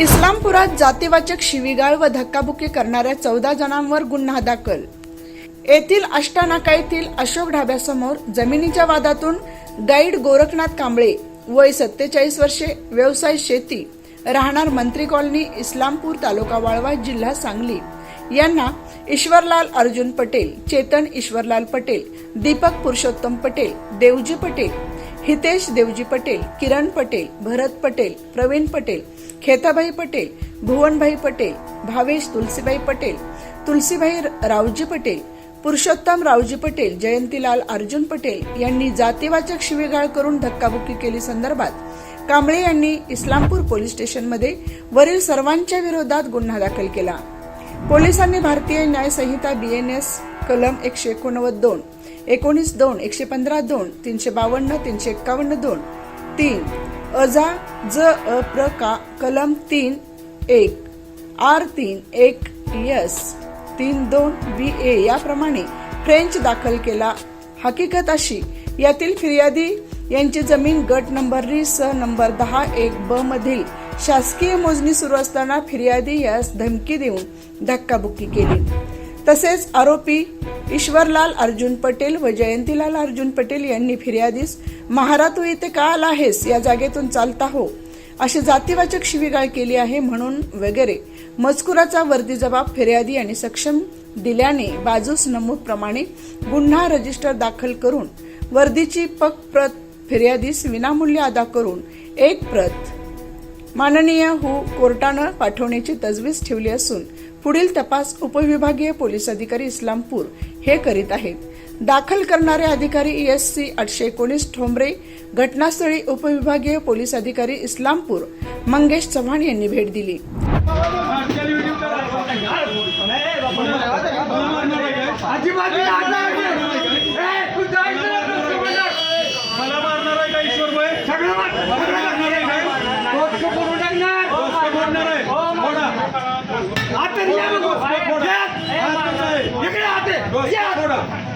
इस्लामपुरात जातीवाचक शिवीगाळ व धक्काबुक्की करणाऱ्या चौदा जणांवर गुन्हा दाखल. येथील अष्टानाका येथील अशोक ढाब्यासमोर जमिनीच्या वादातून गाईड गोरखनाथ कांबळे वय सत्तेचाळीस वर्षे व्यवसाय शेती राहणार मंत्री कॉलनी इस्लामपूर तालुका वाळवा जिल्हा सांगली. यांना ईश्वरलाल अर्जुन पटेल चेतन ईश्वरलाल पटेल दीपक पुरुषोत्तम पटेल देवजी पटेल हितेश देवजी पटेल किरण पटेल भरत पटेल प्रवीण पटेल खेताबाई पटेल भुवनभाई पटेल भावेश तुलसीबाई पटेल तुलसीबाई रावजी पटेल पुरुषोत्तम रावजी पटेल जयंतीलाल अर्जुन पटेल यांनी जातीवाचक शिवीगाळ करून धक्काबुक्की केली संदर्भात कांबळे यांनी इस्लामपूर पोलीस स्टेशनमध्ये वरील सर्वांच्या विरोधात गुन्हा दाखल केला. पोलिसांनी भारतीय न्याय संहिता बीएनएस कलम एकशे एकोणनव्वद दोन एकोणीस दोन एकशे पंधरा दोन तीनशे बावन्न तीनशे एक्कावन्न दोन तीन अजा ज अ प्र का कलम तीन एक. आर तीन एक यस. तीन दोन बी ए. याप्रमाणे फ्रेंच दाखल केला. हकीकत अशी यातील फिर्यादी यांची जमीन गट नंबर री स नंबर दहा एक ब मधील शासकीय मोजणी सुरू असताना फिर्यादी यास धमकी देऊन धक्काबुक्की केली. तसेच आरोपी ईश्वरलाल अर्जुन पटेल व जयंतीलाल अर्जुन पटेल यांनी फिर्यादीस महारा तू इथे का आला आहेस या जागेतून चालता हो अशी जातीवाचक शिवीगाळ केली आहे म्हणून वगैरे मजकुराचा वर्दी जबाब फिर्यादी आणि सक्षम दिल्याने बाजूस नमूद प्रमाणे गुन्हा रजिस्टर दाखल करून वर्दीची पक प्रत फिर्यादीस विनामूल्य अदा करून एक प्रत माननीय हु कोर्टानं पाठवण्याची तजवीज ठेवली असून पुढील तपास उपविभागीय पोलीस अधिकारी इस्लामपूर हे करीत आहेत. दाखल करणारे अधिकारी एस सी आठशे एकोणीस ठोंबरे घटनास्थळी उपविभागीय पोलीस अधिकारी इस्लामपूर मंगेश चव्हाण यांनी भेट दिली. अजिबात नाही हात नाही. ए, तू जायचं नाही तुझं म्हणणार. मला मारणार आहे का ईश्वर भाई सगळं मार- सगळं मार. डोकं फोडून टाकणार. मारणार आहे फोडा. हात तरी या नको. फोडा. या. हात तुमचा आहे. इकडे हात आहे. डोसकं या. फोडा. इकडे हात. फोडा डोसकं. थांबा, थांबा, डोसकं फोडा. फोडा डोसकं. आम्ही चर्चा करा तीस वर्ष झाले इकडे आले. चर्चा करा इथे तीस वर्ष झाले. गुंडगिरी चालली आहे. येत नाही गुंडगिरी चालली आहे. वीस वर्ष झाले इथं आहे.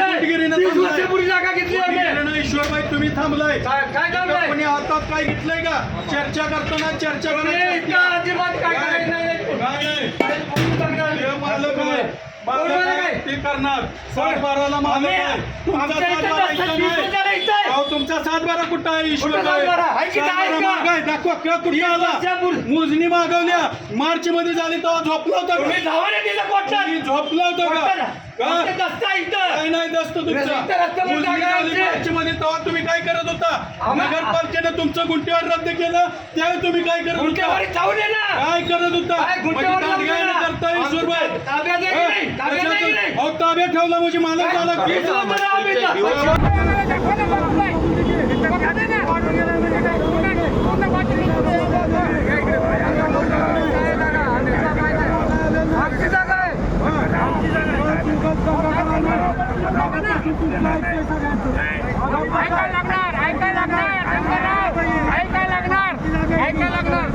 गुंडगिरीनं तीस थांबलाय. वर्षापूर्वी जागा घेतली आम्ही. ईश्वरबाई तुम्ही थांबलाय. काय? कोणी हातात काय घेतलंय का? चर्चा करताना चर्चा करा करायचं. तुमचा सात बारा कुठं आहे ईश्वर? दाखवा कुठं आला. मोजणी मागवल्या. मार्च मध्ये झाली तेव्हा झोपला होता झोपला होता. काय नाही दस्त तुमचा. मध्ये तेव्हा तुम्ही काय करत होता? नगरपालिकेनं तुमचं गुंठेवार रद्द केलं त्यावेळी तुम्ही काय करत होता. काय करत होता काय म्हणजे गुंठेवारी जाऊ दे दांडगाई ना. करता ईश्वरबाई आमच्या ताब्यात आहे की नाही? ताब्यात आहे की नाही? ताब्यात ठेवला म्हणजे. ऐकायला लागणार लागणार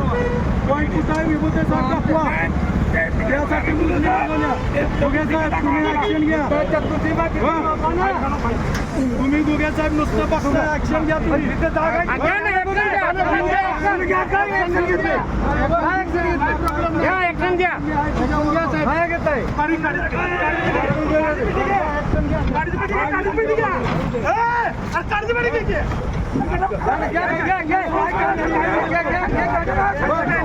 शंकरराव ऐकायला लागणार ऐकायला लागणार कोण कुठं आहे विभूतेसाहेब दाखवा. त्यासाठी मुलं मागवल्या. दुगे साहेब, तुम्ही action घ्या. हा? तुम्ही दुगे साहेब नुसतं बघता ऍक्शन घ्या तुम्ही घ्या ना, action घ्या, action घ्या. घ्या ऍक्शन घ्या काय चाललंय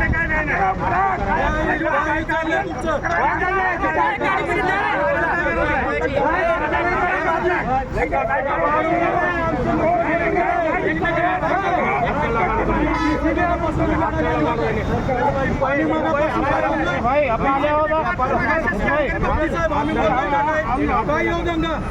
तुमचं?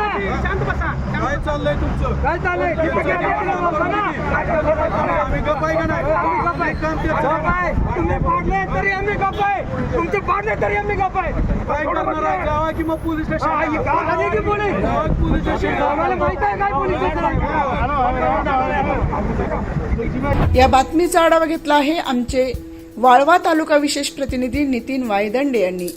काय चाललंय तुमचं? काय चाललंय? आम्ही गप्पाय का नाही? आम्ही काम गप्पाय तुम्ही पाडले तरी आम्ही गप्पाय तुमचे पाडले तरी आम्ही गप्पाय काय करणार? आहे जावा की मग पोलीस स्टेशन आले की पोलीस? पोलीस स्टेशन आम्हाला माहीत आहे काय पोलीस स्टेशन? या बातमीचा आढावा घेतला आहे आमचे वाळवा तालुका विशेष प्रतिनिधी नितीन वायदंडे यांनी.